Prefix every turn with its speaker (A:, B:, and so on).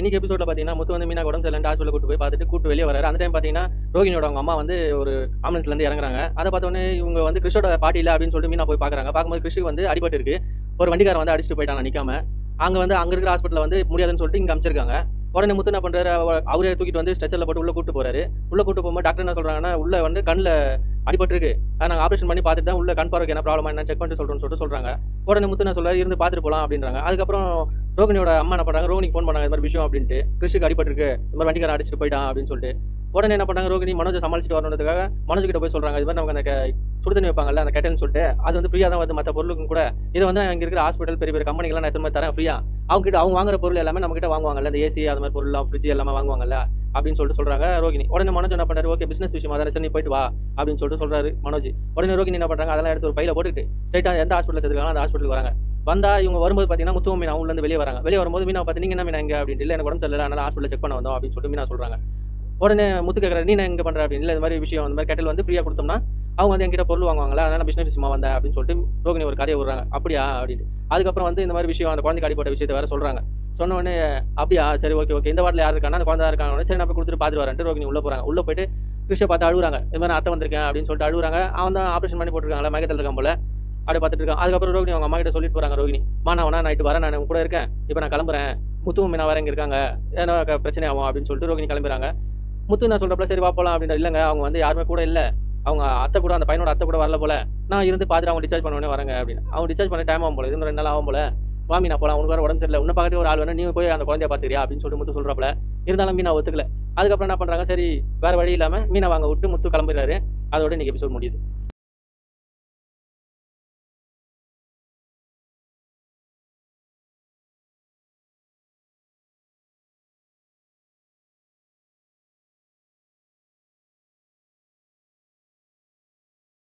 A: இன்னைக்கு எபிசோட்ல பாத்தீங்கன்னா முத்து வந்து மீனா உடம்பு சரியில்லை ஹாஸ்பிட்டல் கூட்டு போய் பார்த்துட்டு கூட்டு வெளியே வராரு. அந்த டைம் பாத்தீங்கன்னா ரோகிணியோட அவங்க அம்மா வந்து ஒரு ஆம்புலன்ஸ்ல இருந்து இறங்குறாங்க. அதை பார்த்தோன்னே இவங்க வந்து கிறிஷோட பாட்டி இல்லை அப்படின்னு சொல்லிட்டு மீனா போய் பாக்குறாங்க. பார்க்கும்போது கிறிஷுக்கு வந்து அடிபட்டு இருக்கு. ஒரு வண்டிக்காரன் வந்து அடிச்சுட்டு போயிட்டாங்க நிக்காம. அங்க வந்து அங்க இருக்கிற ஹாஸ்பிட்டல் வந்து முடியாதுன்னு சொல்லிட்டு இங்க அமைச்சிருக்காங்க. உடனே முத்து என்ன பண்றாரு அவரே தூக்கிட்டு வந்து ஸ்ட்ரெச்சரில் போட்டு உள்ள கூட்டு போறாரு. உள்ள கூட்டு போகும்போது டாக்டர் என்ன சொல்றாங்கன்னா உள்ள வந்து கண்ணில் அடிபட்டு இருக்கு. அதை நாங்கள் ஆப்ரேஷன் பண்ணி பார்த்துட்டு தான் உள்ள கண் பார்வைக்கு என்ன ப்ராப்ளம் என்ன செக் பண்ணிட்டு சொல்றோம்னு சொல்லிட்டு சொல்றாங்க. உடனே முத்து என்ன சொல்றாரு இருந்து பார்த்துட்டு போகலாம் அப்படின்றாங்க. அதுக்கப்புறம் ரோகிணியோட அம்மா என்ன பண்றாங்க ரோகிணிக்கு ஃபோன் பண்ணாங்க இந்த மாதிரி விஷயம் அப்படின்ட்டு. கிறிஷுக்கு அடிபட்டு இருக்கு இந்த மாதிரி வண்டிக்காரன் அடிச்சுட்டு போயிட்டான் அப்படின்னு சொல்லிட்டு. உடனே என்ன பண்ணாங்க? ரோகிணி மனோஜை சமாளிச்சுட்டு வரணுன்றதுக்காக மனோஜ் கிட்ட போய் சொல்றாங்க இது மாதிரி நமக்கு அந்த சுடுதண்ணி வைப்பாங்கல்ல அந்த கெட்டன்னு சொல்லிட்டு அது வந்து ஃப்ரீயாக தான் வந்து மற்ற பொருளுக்கும் கூட. இது வந்து அங்கே இருக்கிற ஹாஸ்பிட்டல் பெரிய பெரிய கம்பெனிகள்லாம் நான் எத்தனை தரேன் ஃப்ரீயா அவங்க கிட்ட அவங்க வாங்குற பொருள் எல்லாமே நம்ம கிட்ட வாங்குவாங்கல்ல. இந்த ஏசி அது மாதிரி பொருள்லாம் ஃப்ரிட்ஜ் எல்லாமே வாங்குவாங்கல்ல. அப்படின்னு சொல்லிட்டு சொல்றாங்க ரோகிணி. உடனே மனோஜ் என்ன பண்றாரு? ஓகே பிசினஸ் விஷயமா தானே சரி போயிட்டு வா அப்படின்னு சொல்லிட்டு சொல்றாரு மனோஜ். உடனே ரோகிணி என்ன பண்றாங்க? அதெல்லாம் எடுத்து ஒரு பையில போட்டுட்டு ஸ்ட்ரைட்டா எந்த ஹாஸ்பிட்டல் சேர்த்துக்காங்க அந்த ஹாஸ்பிட்டலுக்கு வராங்க. வந்தா இவங்க வரும்போது பார்த்தீங்கன்னா முத்துவ மீனா உள்ளேருந்து வெளியே வராங்க. வெளியே வரும்போது மீனா பார்த்து நீங்கள் என்ன மீனா இங்கே? அப்படின்னு இல்லை எனக்கு உடம்பு சரியில்லை அதனால ஹாஸ்பிட்டல் செக் பண்ண வந்தோம் அப்படின்னு சொல்லிட்டு மீனா சொல்கிறாங்க உடனே முத்து கேட்கறாரு நீ நான் இங்கே பண்ணுற அப்படின்னு. இல்லை இந்த மாதிரி விஷயம் அந்த மாதிரி கெட்டல் வந்து ஃப்ரீயாக கொடுத்தோம்னா அவங்க வந்து என்கிட்ட பொருள் வாங்குவாங்களா அதனால பிஸ்னஸ் விஷயமா வந்தேன் அப்படின்னு சொல்லிட்டு ரோகிணி ஒரு கதையை விடுறாங்க. அப்படியா? அப்படின்னு அதுக்கப்புறம் வந்து இந்த மாதிரி விஷயம் அந்த குழந்தைக்கு அடிப்பட்ட விஷயத்தை வேறு சொல்கிறாங்க சொன்ன உடனே அப்படியா? சரி ஓகே ஓகே இந்த வாட்டில் யார் இருக்கானா அந்த குழந்தை இருக்காங்க சரி நான் போய் கொடுத்துட்டு பார்த்துட்டு வரேன்ட்டு ரோகிணி உள்ளே போகிறாங்க உள்ளே போயிட்டு கிருஷ்ண பார்த்து அழுகுறாங்க இது மாதிரி நான் அத்தை வந்திருக்கேன் அப்படின்னு சொல்லிட்டு அழுகுறாங்க அவன் தான் ஆப்ரேஷன் பண்ணி போட்டுருக்காங்களா மயக்கத்தில் இருக்கான் போல. அப்படியே பார்த்துட்டு இருக்கான். அதுக்கப்புறம் ரோகிணி அவங்க அம்மா கிட்ட சொல்லிட்டு போறாங்க ரோகிணி மா நான் வேணா நைட்டு வரேன். நான் கூட இருக்கேன். இப்போ நான் கிளம்புறேன். முத்துவும் மீனா வேற இருக்காங்க. ஏன்னா பிரச்சனை ஆகும் அப்படின்னு சொல்லிட்டு ரோகிணி கிளம்புறாங்க. முத்து நான் சொல்கிறப்ப சரி வா போலாம் அப்படின்ற இல்லைங்க அவங்க வந்து யாருமே கூட இல்லை. அவங்க அத்தை கூட அந்த பையனோட அத்தை கூட வரல போல. நான் இருந்து பார்த்துட்டு அவங்க டிஸ்சார்ஜ் பண்ண உடனே வரேங்க அப்படின்னு. அவங்க டிஸ்சார்ஜ் பண்ண டைம் ஆகும் போல. இது ரெண்டு நாள் ஆகும் போல. வாமி நான் போலாம் உனக்கு வேற உடம்பு சரியில்லை. உன்ன பார்க்கவே ஒரு ஆள் வேணும். நீ போய் அந்த குழந்தைய பார்த்துக்கிறியா? அப்படின்னு சொல்லிட்டு முத்து சொல்றப்பல. இருந்தாலும் மீனா ஒத்துக்கல. அதுக்கப்புறம் என்ன பண்றாங்க? சரி வேற வழி இல்லாம மீனா வாங்க விட்டு முத்து கிளம்புறாரு அதோட இன்னைக்கு எபிசோட் முடியுது.